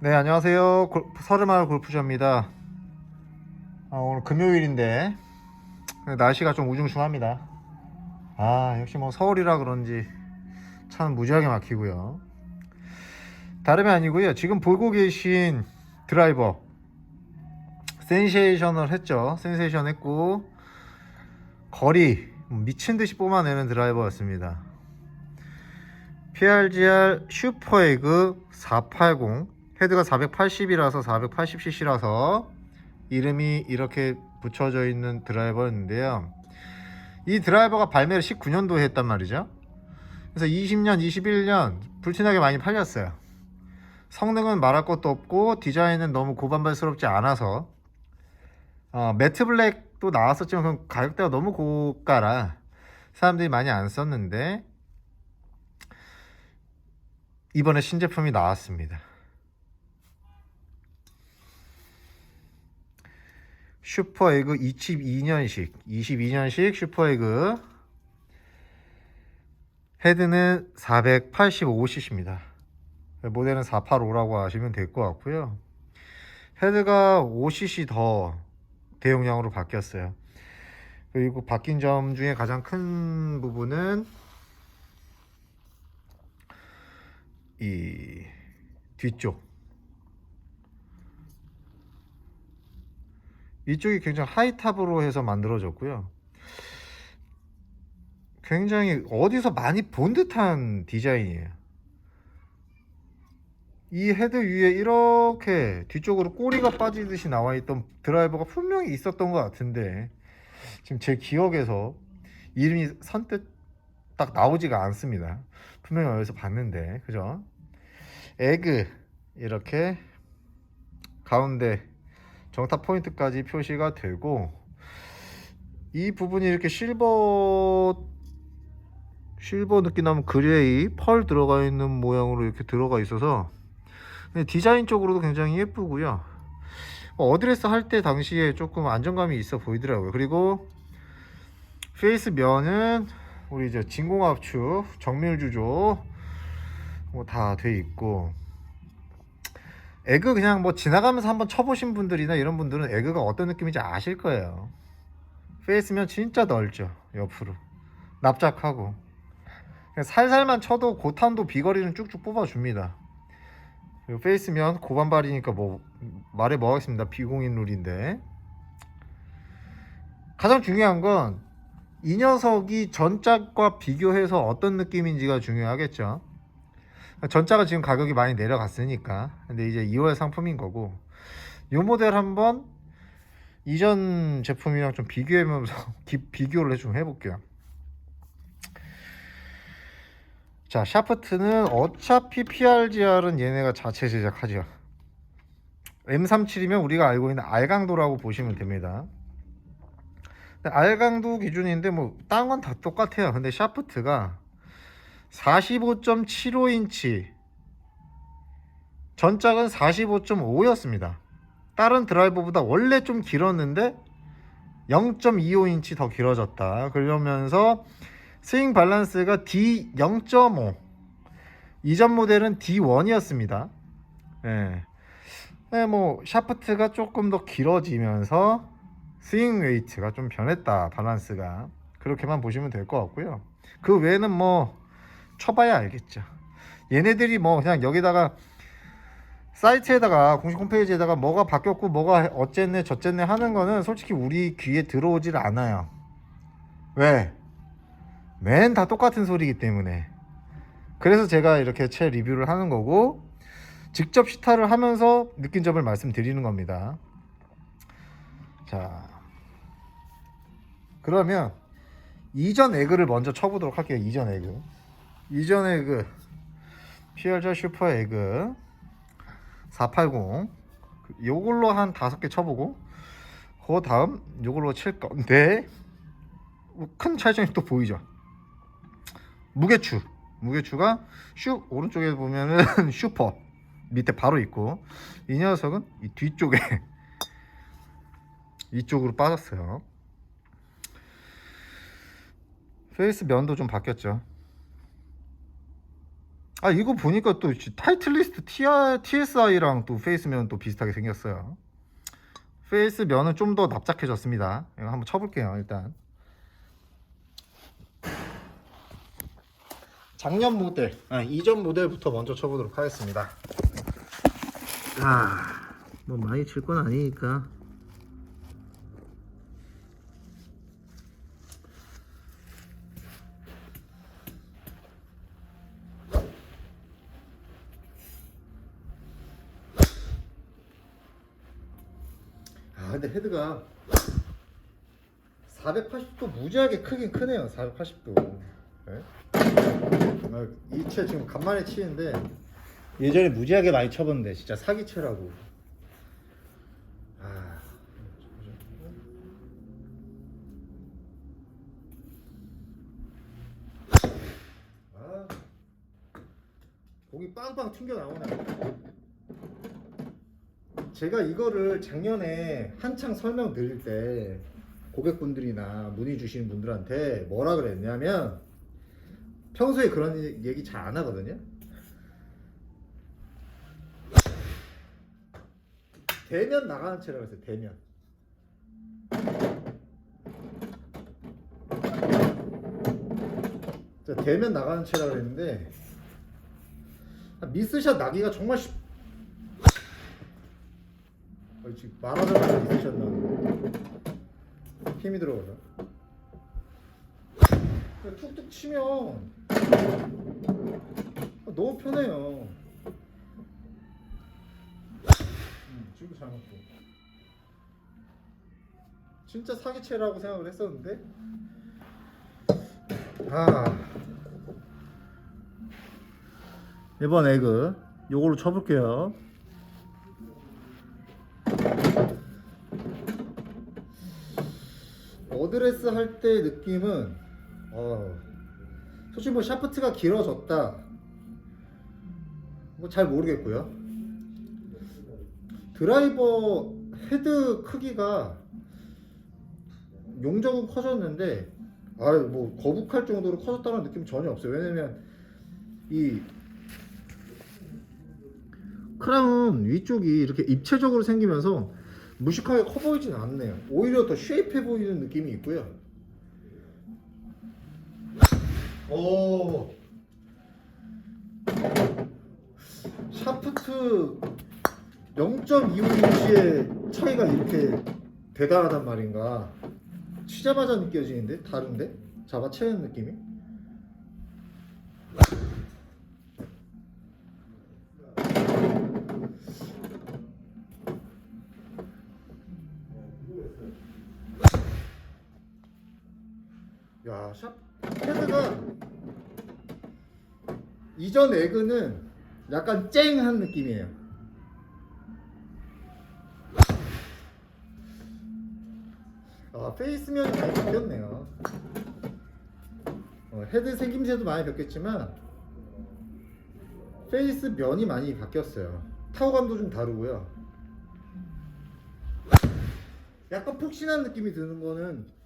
네 안녕하세요. 골- 서르마을 골프쇼입니다. 아, 오늘 금요일인데 날씨가 좀 우중충합니다. 아 역시 뭐 서울이라 그런지 참 무지하게 막히고요. 다름이 아니고요. 지금 보고 계신 드라이버 센세이션을 했죠. 센세이션 했고 거리 미친듯이 뽑아내는 드라이버였습니다. PRGR 슈퍼에그 480 헤드가 480이라서 480cc라서 이름이 이렇게 붙여져 있는 드라이버였는데요. 이 드라이버가 발매를 19년도에 했단 말이죠. 그래서 20년, 21년 불티나게 많이 팔렸어요. 성능은 말할 것도 없고 디자인은 너무 고반발스럽지 않아서 어, 매트 블랙도 나왔었지만 그 가격대가 너무 고가라 사람들이 많이 안 썼는데 이번에 신제품이 나왔습니다. 슈퍼에그 22년식 22년식 슈퍼에그 헤드는 485cc입니다. 모델은 485라고 하시면 될 것 같고요. 헤드가 5cc 더 대용량으로 바뀌었어요. 그리고 바뀐 점 중에 가장 큰 부분은 이 뒤쪽 이쪽이 굉장히 하이탑으로 해서 만들어졌고요. 굉장히 어디서 많이 본 듯한 디자인이에요. 이 헤드 위에 이렇게 뒤쪽으로 꼬리가 빠지듯이 나와 있던 드라이버가 분명히 있었던 것 같은데 지금 제 기억에서 이름이 선뜻 딱 나오지가 않습니다. 분명히 어디서 봤는데 그죠? 에그 이렇게 가운데 정탑 포인트까지 표시가 되고 이 부분이 이렇게 실버 실버 느낌 나면 그레이 펄 들어가 있는 모양으로 이렇게 들어가 있어서 디자인적으로도 굉장히 예쁘고요. 어드레스 할 때 당시에 조금 안정감이 있어 보이더라고요. 그리고 페이스 면은 우리 이제 진공압축 정밀 주조 뭐 다 돼 있고 에그 그냥 뭐 지나가면서 한번 쳐보신 분들이나 이런 분들은 에그가 어떤 느낌인지 아실 거예요. 페이스면 진짜 넓죠. 옆으로 납작하고 살살만 쳐도 고탄도 비거리는 쭉쭉 뽑아줍니다. 페이스면 고반발이니까 뭐 말해 뭐 하겠습니다. 비공인 룰인데 가장 중요한 건 이 녀석이 전작과 비교해서 어떤 느낌인지가 중요하겠죠. 전자가 지금 가격이 많이 내려갔으니까. 근데 이제 2월 상품인 거고. 이 모델 한번 이전 제품이랑 좀 비교해보면서 기- 비교를 좀 해볼게요. 자 샤프트는 어차피 PRGR은 얘네가 자체 제작하죠. M37이면 우리가 알고 있는 알강도라고 보시면 됩니다. 알강도 기준인데 뭐 딴 건 다 똑같아요. 근데 샤프트가 45.75인치. 전작은 45.5였습니다. 다른 드라이버보다 원래 좀 길었는데 0.25인치 더 길어졌다. 그러면서 스윙 밸런스가 D0.5 이전 모델은 D1이었습니다. 예. 네, 뭐 샤프트가 조금 더 길어지면서 스윙 웨이트가 좀 변했다 밸런스가. 그렇게만 보시면 될 것 같고요. 그 외에는 뭐 쳐봐야 알겠죠. 얘네들이 뭐 그냥 여기다가 사이트에다가 공식 홈페이지에다가 뭐가 바뀌었고 뭐가 어쨌네 저쨌네 하는 거는 솔직히 우리 귀에 들어오질 않아요. 왜? 맨 다 똑같은 소리이기 때문에. 그래서 제가 이렇게 채 리뷰를 하는 거고 직접 시타를 하면서 느낀 점을 말씀드리는 겁니다. 자, 그러면 이전 에그를 먼저 쳐보도록 할게요. 이전 에그. 이전 에그 PR자 슈퍼 에그 480 요걸로 한 다섯 개 쳐보고 그 다음 요걸로 칠 건데 큰 차이점이 또 보이죠. 무게추. 무게추가 슈 오른쪽에 보면은 슈퍼. 밑에 바로 있고 이 녀석은 이 뒤쪽에 이쪽으로 빠졌어요. 페이스 면도 좀 바뀌었죠 아 이거 보니까 또 지- 타이틀리스트 TSI랑 또 페이스면 또 비슷하게 생겼어요. 페이스 면은 좀 더 납작해졌습니다. 이거 한번 쳐볼게요 일단. 작년 모델, 아, 이전 모델부터 먼저 쳐보도록 하겠습니다. 아, 뭐 많이 칠 건 아니니까. 아 근데 헤드가 480도 무지하게 크긴 크네요 480도. 이채 지금 간만에 치는데 예전에 무지하게 많이 쳐봤는데 진짜 사기채라고. 아, 아. 고기 빵빵 튕겨 나오네 제가 이거를 작년에 한창 설명 드릴 때 고객분들이나 문의 주시는 분들한테 뭐라 그랬냐면 평소에 그런 얘기 잘 안 하거든요. 대면 나가는 채라고 했어요. 대면. 자, 대면 나가는 채라고 했는데 미스샷 나기가 정말 쉽. 말하자마자 미스샷 나는데 힘이 들어가서 툭툭 치면 너무 편해요. 음, 지금 잘 맞고. 진짜 사기채라고 생각을 했었는데 아 이번 에그 요걸로 쳐볼게요. 어드레스 할 때 느낌은 어, 솔직히 뭐 샤프트가 길어졌다. 뭐 잘 모르겠고요. 드라이버 헤드 크기가 용적은 커졌는데 아뭐 거북할 정도로 커졌다는 느낌 전혀 없어요. 왜냐면 이 크라운 위쪽이 이렇게 입체적으로 생기면서 무식하게 커 보이진 않네요. 오히려 더 쉐입해 보이는 느낌이 있고요. 오. 샤프트 0.25인치의 차이가 이렇게 대단하단 말인가. 치자마자 느껴지는데? 다른데? 잡아채는 느낌이? 야, 샵 헤드가 이전 에그는 약간 쨍한 느낌이에요. 아, 페이스면이 많이 바뀌었네요. 어, 헤드 생김새도 많이 바뀌었지만 페이스 면이 많이 바뀌었어요. 타워감도 좀 다르고요. 약간 푹신한 느낌이 드는 거는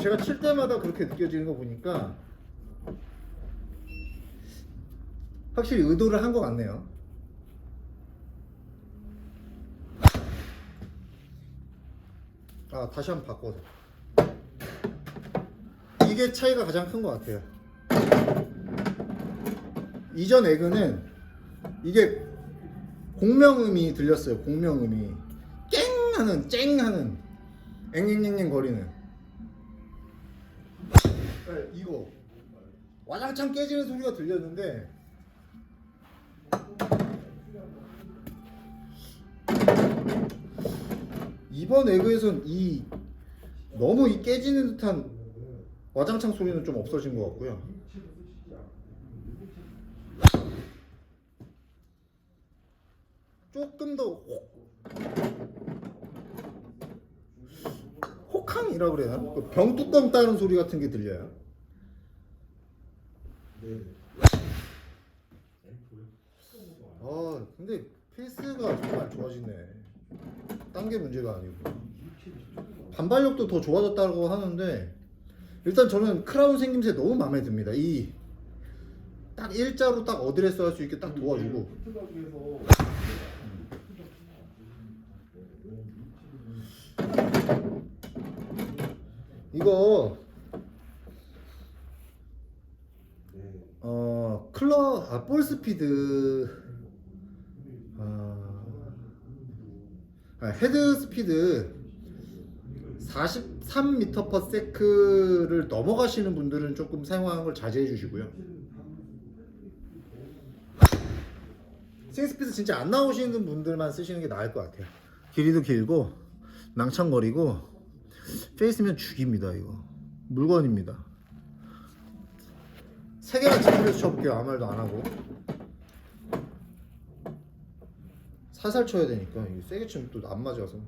제가 칠 때마다 그렇게 느껴지는 거 보니까 확실히 의도를 한 것 같네요. 아 다시 한번 바꿔서 이게 차이가 가장 큰 것 같아요. 이전 에그는 이게 공명음이 들렸어요. 공명음이 깽 하는 쨍 하는 앵앵앵앵 거리는. 네, 이거. 와장창 깨지는 소리가 들렸는데. 이번 에그에선 이 너무 이 깨지는 듯한 와장창 소리는 좀 없어진 것 같고요. 조금 더 혹, 혹함이라고 그래야 되나? 그 병뚜껑 따는 소리 같은 게 들려요. 아 근데 페이스가 정말 좋아지네. 딴 게 문제가 아니고 반발력도 더 좋아졌다고 하는데 일단 저는 크라운 생김새 너무 마음에 듭니다. 이 딱 일자로 딱 어드레스 할 수 있게 딱 도와주고 이거 어 클러 아볼 스피드 아, 아, 헤드 스피드 43m/s를 넘어가시는 분들은 조금 사용하는 걸 자제해 주시고요. 스윙 스피드 진짜 안 나오시는 분들만 쓰시는 게 나을 것 같아요. 길이도 길고 낭창거리고 페이스면 죽입니다 이거 물건입니다. 세 개나 디플레스 쳐볼게요 아무 말도 안 하고 살살 쳐야 되니까 이게 세게 치면 또 안 맞아서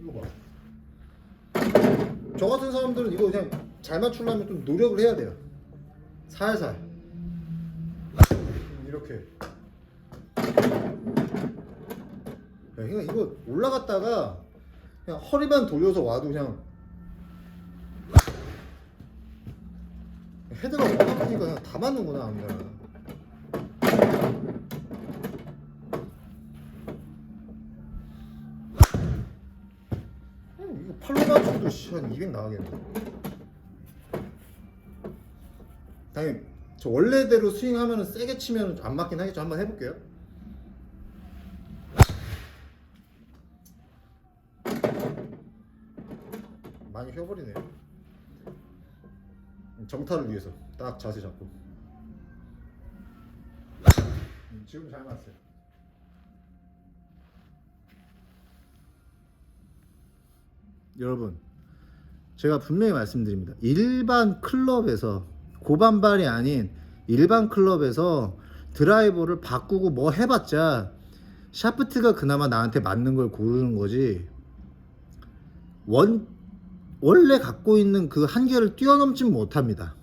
이거 봐. 저 같은 사람들은 이거 그냥 잘 맞추려면 좀 노력을 해야 돼요. 살살. 이렇게. 야, 그냥 이거 올라갔다가 그냥 허리만 돌려서 와도 그냥 헤드가 워낙 크니까 그냥 다 맞는구나. 어, 이거 팔로 맞춰도 씨, 한200 나가겠네. 당연히 저 원래대로 스윙하면 세게 치면 안 맞긴 하겠죠. 한번 해볼게요. 많이 휘어버리네요. 정타를 위해서 딱 자세 잡고. 음, 지금 잘 맞았어요. 여러분 제가 분명히 말씀드립니다 일반 클럽에서 고반발이 아닌 일반 클럽에서 드라이버를 바꾸고 뭐 해봤자 샤프트가 그나마 나한테 맞는 걸 고르는 거지 원 원래 갖고 있는 그 한계를 뛰어넘진 못합니다.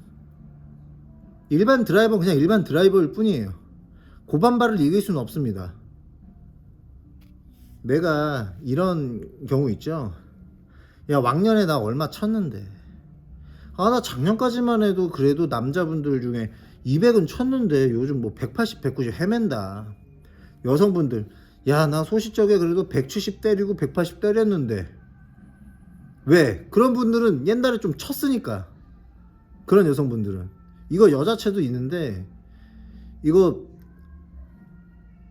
일반 드라이버는 그냥 일반 드라이버일 뿐이에요. 고반발을 이길 수는 없습니다. 내가 이런 경우 있죠? 야 왕년에 나 얼마 쳤는데. 아 나 작년까지만 해도 그래도 남자분들 중에 200은 쳤는데 요즘 뭐 180, 190 헤맨다. 여성분들. 야 나 소시적에 그래도 170 때리고 180 때렸는데 왜? 그런 분들은 옛날에 좀 쳤으니까 그런 여성분들은 이거 여자체도 있는데 이거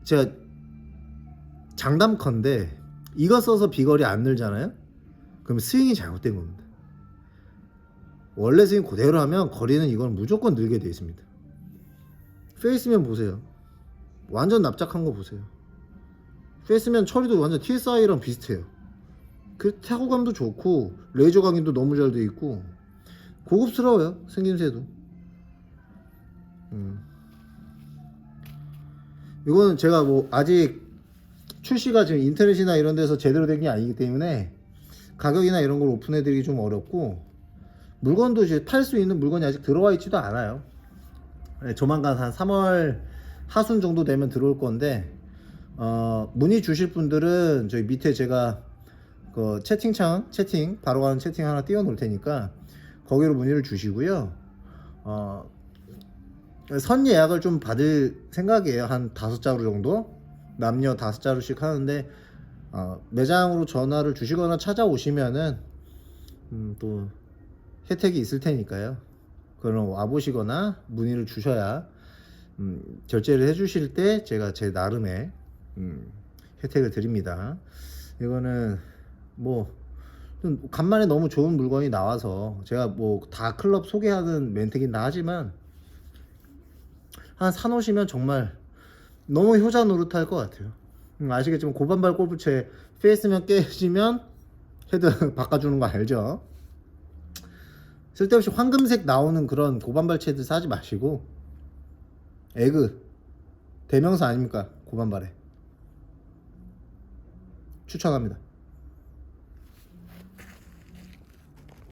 제가 장담컨대 이거 써서 비거리 안 늘잖아요 그럼 스윙이 잘못된 겁니다. 원래 스윙 그대로 하면 거리는 이건 무조건 늘게 돼 있습니다. 페이스면 보세요. 완전 납작한 거 보세요. 페이스면 처리도 완전 TSI랑 비슷해요. 그 타구감도 좋고 레이저 강인도 너무 잘 돼 있고 고급스러워요 생김새도. 음. 이거는 제가 뭐 아직 출시가 지금 인터넷이나 이런 데서 제대로 된 게 아니기 때문에 가격이나 이런 걸 오픈해 드리기 좀 어렵고 물건도 이제 탈수 있는 물건이 아직 들어와 있지도 않아요. 네, 조만간 한 3월 하순 정도 되면 들어올 건데 어, 문의 주실 분들은 저희 밑에 제가 그 채팅창 채팅 바로 가는 채팅 하나 띄워 놓을 테니까 거기로 문의를 주시고요. 어, 선 예약을 좀 받을 생각이에요. 한 다섯 자루 정도 남녀 다섯 자루씩 하는데 어, 매장으로 전화를 주시거나 찾아오시면은 음, 또 혜택이 있을 테니까요. 그럼 와 보시거나 문의를 주셔야 음, 결제를 해주실 때 제가 제 나름의 음, 혜택을 드립니다. 이거는 뭐좀 간만에 너무 좋은 물건이 나와서 제가 뭐 다 클럽 소개하는 멘트긴 하지만 한 사놓으시면 정말 너무 효자 노릇할 것 같아요. 음, 아시겠지만 고반발 골프채 페이스면 깨지면 헤드 바꿔주는 거 알죠? 쓸데없이 황금색 나오는 그런 고반발 채들 사지 마시고 에그 대명사 아닙니까 고반발에 추천합니다.